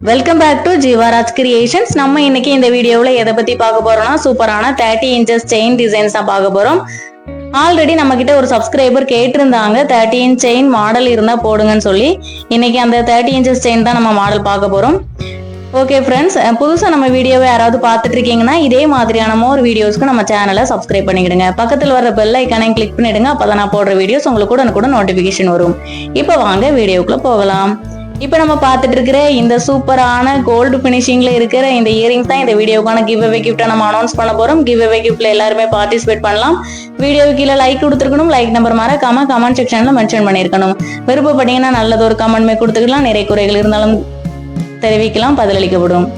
Welcome back to Jeevaraj creations நம்ம இன்னைக்கு இந்த வீடியோவில் எதை பத்தி பார்க்க போறோம்னா சூப்பரான தேர்ட்டி இன்ச்சஸ் செயின் டிசைன்ஸ் தான் பார்க்க போறோம். ஆல்ரெடி நம்ம கிட்ட ஒரு சப்ஸ்கிரைபர் கேட்டிருந்தாங்க. தேர்ட்டி இன்ச் செயின் மாடல் இருந்தா போடுங்கன்னு சொல்லி. இன்னைக்கு அந்த தேர்ட்டி இன்ச்சஸ் செயின் தான் நம்ம மாடல் பார்க்க போறோம். ஓகே ஃப்ரெண்ட்ஸ் புதுசாக நம்ம வீடியோவை யாராவது பார்த்துட்டு இருக்கீங்கன்னா இதே மாதிரியான மோர் வீடியோஸ்க்கு நம்ம சேனலை சப்ஸ்கிரைப் பண்ணிக்கிடுங்க. பக்கத்தில் வர பெல் ஐக்கானையும் கிளிக் பண்ணிடுங்க. அப்போ தான் நான் போடுற வீடியோஸ் உங்களுக்கு கூட கூட நோட்டிஃபிகேஷன் வரும். இப்போ வாங்க வீடியோக்குள்ளே போகலாம். இப்போ நம்ம பார்த்துட்டு இருக்கிற இந்த சூப்பரான கோல்டு ஃபினிஷிங்ல இருக்கிற இந்த இயரிங்ஸ் தான் இந்த வீடியோக்கான கிவ் அவே கிஃப்ட்டை நம்ம அனௌன்ஸ் பண்ண போறோம். கிவ் அவே கிஃப்ட்ல எல்லாருமே பார்ட்டிசிபேட் பண்ணலாம். வீடியோ கீழே லைக் கொடுத்துருக்கணும். லைக் நம்பர் மறக்காம கமெண்ட் செக்ஷன்ல மென்ஷன் பண்ணியிருக்கணும். விருப்பப்பட்டீங்கன்னா நல்லது ஒரு கமெண்ட்மே கொடுத்துக்கலாம். நிறைய குறைகள் இருந்தாலும் தெரிவிக்கலாம். பதிலளிக்கப்படும்.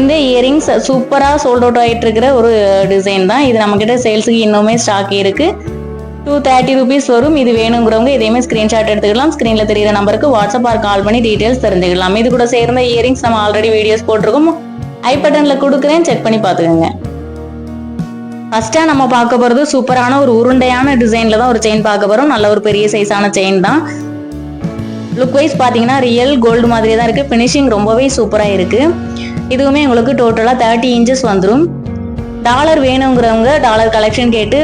இந்த இயரிங்ஸ் சூப்பராக சோல்ட் அவுட் ஆகிட்டு இருக்கிற ஒரு டிசைன் தான். இது நம்மக்கிட்ட சேல்ஸுக்கு இன்னுமே ஸ்டாக் இருக்குது டூ தேர்ட்டி ருபீஸ் வரும். இது வேணுங்கிறவங்க இதையுமே ஸ்க்ரீன்ஷாட் எடுத்துக்கலாம். ஸ்க்ரீனில் தெரியுற நம்பருக்கு வாட்ஸ்அப் ஆர் கால் பண்ணி டீட்டெயில்ஸ் தெரிஞ்சுக்கலாம். இது கூட சேர்ந்த இயரிங்ஸ் நம்ம ஆல்ரெடி வீடியோஸ் போட்டிருக்கோம். ஐ பட்டனில் கொடுக்குறேன். செக் பண்ணி பார்த்துக்கோங்க. ஃபர்ஸ்ட்டாக நம்ம பார்க்க போகிறது சூப்பரான ஒரு உருண்டையான டிசைனில் தான் ஒரு செயின் பார்க்க போகிறோம் நல்ல ஒரு பெரிய சைஸான செயின் தான். லுக் வைஸ் பார்த்தீங்கன்னா ரியல் கோல்டு மாதிரி தான் இருக்குது ஃபினிஷிங் ரொம்பவே சூப்பராக இருக்குது இதுவுமே உங்களுக்கு டோட்டலாக தேர்ட்டி இன்ச்சஸ் வந்துடும் டாலர் வேணுங்கிறவங்க டாலர் கலெக்ஷன் கேட்டு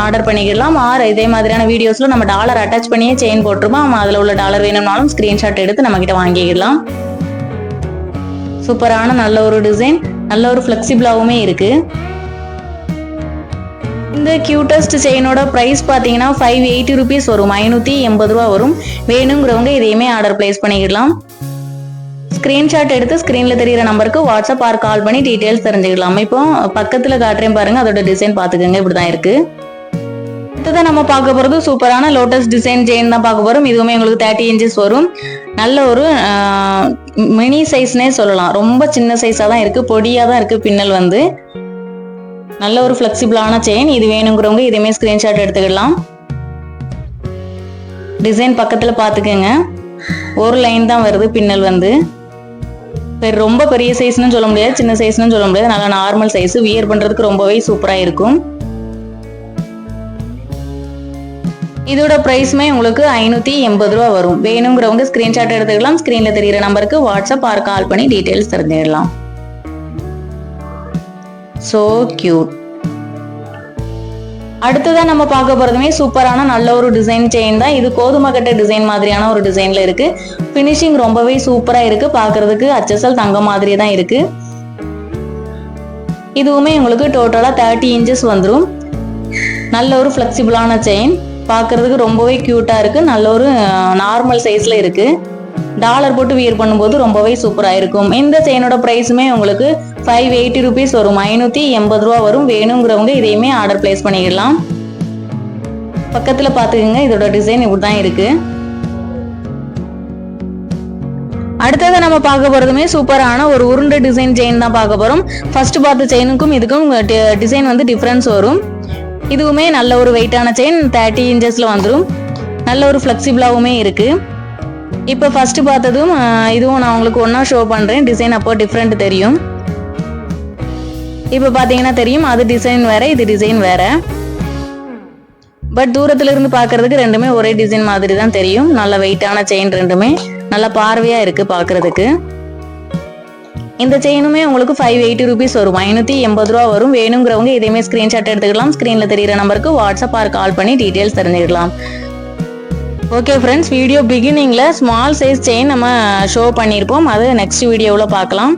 ஆர்டர் பண்ணிக்கலாம் ஆர் இதே மாதிரியான வீடியோஸில் நம்ம டாலர் அட்டாச் பண்ணியே செயின் போட்டிருப்போம் அதில் உள்ள டாலர் வேணும்னாலும் ஸ்க்ரீன்ஷாட் எடுத்து நம்மக்கிட்ட வாங்கிக்கலாம் சூப்பரான நல்ல ஒரு டிசைன் நல்ல ஒரு ஃப்ளெக்சிபிளாகவுமே இருக்குது இந்த கியூட்டஸ்ட் செயினோட ப்ரைஸ் பார்த்தீங்கன்னா ஃபைவ் எயிட்டி ருபீஸ் வரும். ஐநூற்றி எண்பது ரூபா வரும். வேணுங்கிறவங்க இதையுமே ஆர்டர் பிளேஸ் பண்ணிக்கலாம் ஸ்க்ரீன்ஷாட் எடுத்து ஸ்க்ரீனில் தெரியிற நம்பருக்கு வாட்ஸ்அப் ஆர் கால் பண்ணி டீட்டெயில்ஸ் தெரிஞ்சுக்கலாம் இப்போ பக்கத்தில் காட்டுறேன் பாருங்க அதோட டிசைன் பார்த்துக்கோங்க இப்படி தான் இருக்கு. அடுத்ததான் நம்ம பார்க்க போகிறது சூப்பரான லோட்டஸ் டிசைன் செயின் தான் பார்க்க போகிறோம் இதுவுமே உங்களுக்கு தேர்ட்டி இன்ச்சஸ் வரும். நல்ல ஒரு மினி சைஸ்னே சொல்லலாம். ரொம்ப சின்ன சைஸாக தான் இருக்குது பொடியாக தான் இருக்குது பின்னல் வந்து. நல்ல ஒரு ஃப்ளெக்சிபிளான செயின் இது வேணுங்கிறவங்க இதுவுமே ஸ்க்ரீன்ஷாட் எடுத்துக்கலாம் டிசைன் பக்கத்தில் பார்த்துக்கோங்க. ஒரு லைன் தான் வருது பின்னல் வந்து. ரொம்ப பெரிய சைஸ்னு சொல்ல முடியாது சின்ன சைஸ்னு சொல்ல முடியாது. நல்லா நார்மல் சைஸ் வியர் பண்ணுறதுக்கு ரொம்பவே சூப்பராக இருக்கும். இதோட ப்ரைஸுமே உங்களுக்கு ஐநூற்றி எண்பது ரூபா வரும். வேணுங்கிறவங்க ஸ்க்ரீன்ஷாட் எடுத்துக்கலாம். ஸ்க்ரீனில் தெரியிற நம்பருக்கு வாட்ஸ்அப் ஆர் கால் பண்ணி டீட்டெயில்ஸ் தெரிஞ்சிடலாம். ஸோ கியூட் அடுத்ததான் நம்ம பார்க்க போறதுமே சூப்பரான நல்ல ஒரு டிசைன் செயின் தான். இது கோதுமை கட்ட டிசைன் மாதிரியான ஒரு டிசைன்ல இருக்கு. ஃபினிஷிங் ரொம்பவே சூப்பரா இருக்கு. பார்க்கிறதுக்கு அச்சசல் தங்க மாதிரியே தான் இருக்கு. இதுவுமே உங்களுக்கு டோட்டலா தேர்ட்டி இன்ச்சஸ் வந்துடும் நல்ல ஒரு ஃப்ளெக்சிபிளான செயின் பார்க்கிறதுக்கு ரொம்பவே க்யூட்டாக இருக்கு. நல்ல ஒரு நார்மல் சைஸ்ல இருக்கு. டாலர் போட்டு வியர் பண்ணும்போது ரொம்பவே சூப்பராக இருக்கும். இந்த செயினோட ப்ரைஸுமே உங்களுக்கு ஃபைவ் எயிட்டி ருபீஸ் வரும். ஐநூற்றி எண்பது ரூபா வரும். வேணுங்கிறவங்க இதையுமே ஆர்டர் பிளேஸ் பண்ணிடலாம். பக்கத்தில் பார்த்துக்கோங்க இதோட டிசைன் இப்படி தான் இருக்குது அடுத்தது நம்ம பார்க்க போகிறதுமே சூப்பரான ஒரு உருண்டை டிசைன் செயின் தான் பார்க்க போகிறோம் ஃபர்ஸ்ட் பார்த்த செயினுக்கும் இதுக்கும் டிசைன் வந்து டிஃப்ரென்ஸ் வரும். இதுவுமே நல்ல ஒரு வெயிட்டான செயின் தேர்ட்டி இன்ச்சஸில் வந்துடும் நல்ல ஒரு ஃப்ளெக்சிபிளாகவுமே இருக்குது இப்போ ஃபஸ்ட்டு பார்த்ததும் இதுவும் நான் உங்களுக்கு ஒன்றா ஷோ பண்ணுறேன் டிசைன் அப்போ டிஃப்ரெண்ட் தெரியும். இப்போ பார்த்தீங்கன்னா தெரியும் அது டிசைன் வேற இது டிசைன் வேற. பட் தூரத்துல இருந்து பார்க்கறதுக்கு ரெண்டுமே ஒரே டிசைன் மாதிரி தான் தெரியும். நல்ல வெயிட்டான செயின் ரெண்டுமே. நல்ல பார்வையா இருக்கு பார்க்குறதுக்கு இந்த செயினுமே உங்களுக்கு ஃபைவ் எயிட்டி ருபீஸ் வரும். ஐநூற்றி எண்பது ரூபா வரும். வேணுங்கிறவங்க இதையுமே ஸ்க்ரீன்ஷாட் எடுத்துக்கலாம். ஸ்க்ரீனில் தெரியிற நம்பருக்கு வாட்ஸ்அப் ஆர் கால் பண்ணி டீட்டெயில்ஸ் தெரிஞ்சுக்கலாம். ஓகே ஃப்ரெண்ட்ஸ் வீடியோ பிகினிங்கில் ஸ்மால் சைஸ் செயின் நம்ம ஷோ பண்ணியிருப்போம். அது நெக்ஸ்ட் வீடியோவில் பார்க்கலாம்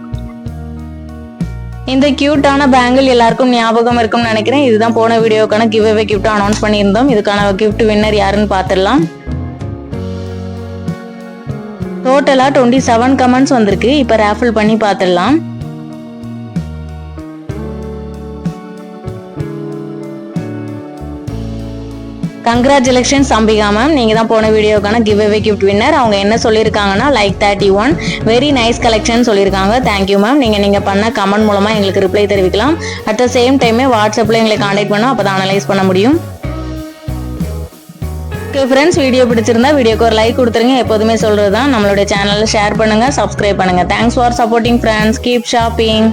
இந்த கியூட்டான பேங்கிள் எல்லாருக்கும் ஞாபகம் இருக்கும்னு நினைக்கிறேன். இதுதான் போன வீடியோக்கான கிவ் அவே கிஃப்ட் அனௌன்ஸ் பண்ணியிருந்தோம். இதுக்கான கிஃப்ட் வின்னர் யாருன்னு பார்த்துடலாம். டோட்டலாக டுவெண்ட்டி செவன் கமெண்ட்ஸ் வந்திருக்கு. இப்போ ரேஃபிள் பண்ணி பார்த்துடலாம். கங்க்ராச்சுலேஷன்ஸ் அம்பிகா மேம் நீங்கள் தான் போன வீடியோக்கான கிவ் அவே கிஃப்ட் வின்னர் அவங்க என்ன சொல்லியிருக்காங்கன்னா like thirty one very nice collection சொல்லியிருக்காங்க தேங்க்யூ மேம் நீங்கள் நீங்கள் பண்ண கமெண்ட் மூலமாக எங்களுக்கு ரிப்ளை தெரிவிக்கலாம். அட் த சேம் டைமே வாட்ஸ்அப்பில் எங்களை காண்டாக்ட் பண்ணோம் அப்போ தான் அனலைஸ் பண்ண முடியும். ஓகே ஃப்ரெண்ட்ஸ் வீடியோ பிடிச்சிருந்தா வீடியோக்கு ஒரு லைக் கொடுத்துருங்க. எப்போதுமே சொல்கிறது தான் நம்மளுடைய சேனலில் ஷேர் பண்ணுங்கள் சப்ஸ்கிரைப் பண்ணுங்கள் thanks for supporting friends keep shopping